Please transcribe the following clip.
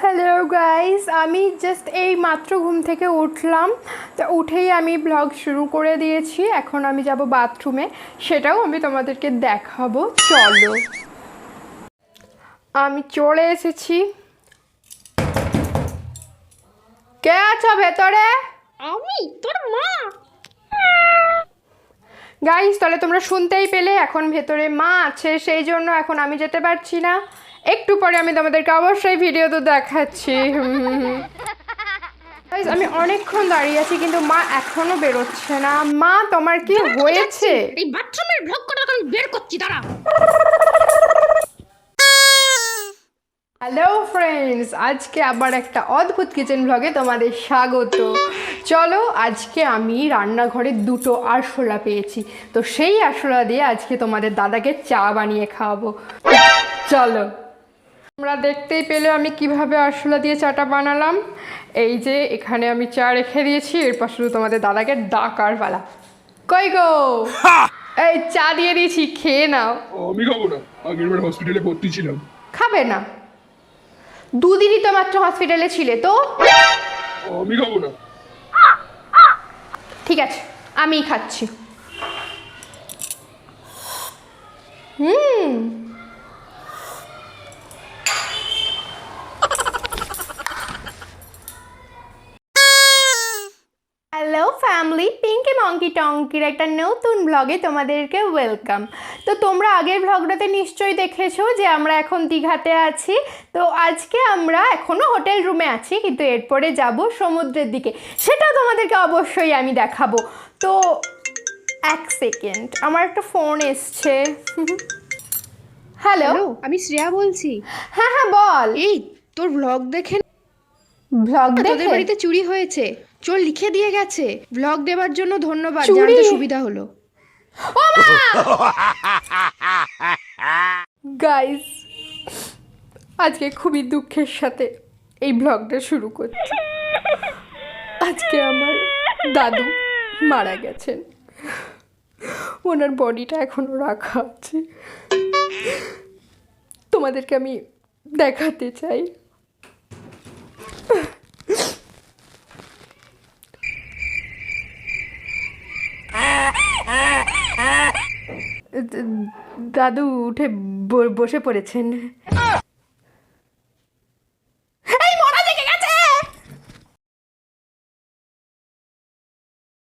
Hello guys আমি just এই মাত্র ঘুম থেকে উঠলাম। তো উঠেই আমি ব্লগ শুরু করে দিয়েছি। এখন আমি যাব বাথরুমে সেটাও আমি তোমাদেরকে দেখাবো। চলো। আমি চলে এসেছি। কে আছো ভেতরে? আমি? তোর মা? গাইস তাহলে তোমরা শুনতেই পেলে এখন ভেতরে মা আছে সেই জন্য এখন আমি যেতে পারছি না। একটু পরে আমি তোমাদেরকে অবশ্যই ভিডিও তো দেখাচ্ছি। আমি অনেকক্ষণ দাঁড়িয়ে আছি কিন্তু মা এখনও বেরোচ্ছে না। মা তোমার কি হয়েছে? এই বাথরুমের ভ্লগ করা বের করছি দাঁড়া হ্যালো ফ্রেন্ডস আজকে আবার একটা অদ্ভুত কিচেন ব্লগে তোমাদের স্বাগত। চলো আজকে আমি রান্নাঘরে দুটো আরশোলা পেয়েছি। তো সেই আরশোলা দিয়ে আজকে তোমাদের দাদাকে চা বানিয়ে খাওয়াবো। চলো। তোমরা দেখতেই পেলে আমি কীভাবে আরশোলা দিয়ে চাটা বানালাম। এই যে এখানে আমি চা রেখে দিয়েছি। এরপর শুধু তোমাদের দাদাকে ডাকার পালা। কই গো? এই চা দিয়ে দিয়েছি খেয়ে নাও। আমি খাব না। আগের বার হসপিটালে ভর্তি ছিলাম। খাবে না। দুদিনই তো মাত্র হসপিটালে ছিলে তো? আমি খাব না। ঠিক আছে আমিই খাচ্ছি। হুম। হ্যালো ফ্যামিলি পিঙ্কি মঙ্কি টঙ্কির একটা নতুন ব্লগে তোমাদেরকে ওয়েলকাম তো তোমরা আগের ব্লগটাতে নিশ্চয়ই দেখেছ যে আমরা এখন দীঘাতে আছি। তো আজকে আমরা এখনও হোটেল রুমে আছি কিন্তু এরপরে যাব সমুদ্রের দিকে। সেটাও তোমাদেরকে অবশ্যই আমি দেখাবো। তো এক সেকেন্ড আমার একটা ফোন এসছে। হ্যালো হ্যালো আমি শ্রেয়া বলছি। হ্যাঁ হ্যাঁ বল। এই তোর ব্লগ দেখে ব্লগ তোদের দেখে? বাড়িতে চুরি হয়েছে। চোর লিখে দিয়ে গেছে। ব্লগ দেওয়ার জন্য ধন্যবাদ? জানতে সুবিধা হলো। গাইস আজকে খুবই দুঃখের সাথে এই ব্লগটা শুরু করছি। আজকে আমার দাদু মারা গেছেন। ওনার বডিটা এখনও রাখা আছে। তোমাদেরকে আমি দেখাতে চাই। দাদু উঠে বসে পড়েছেন।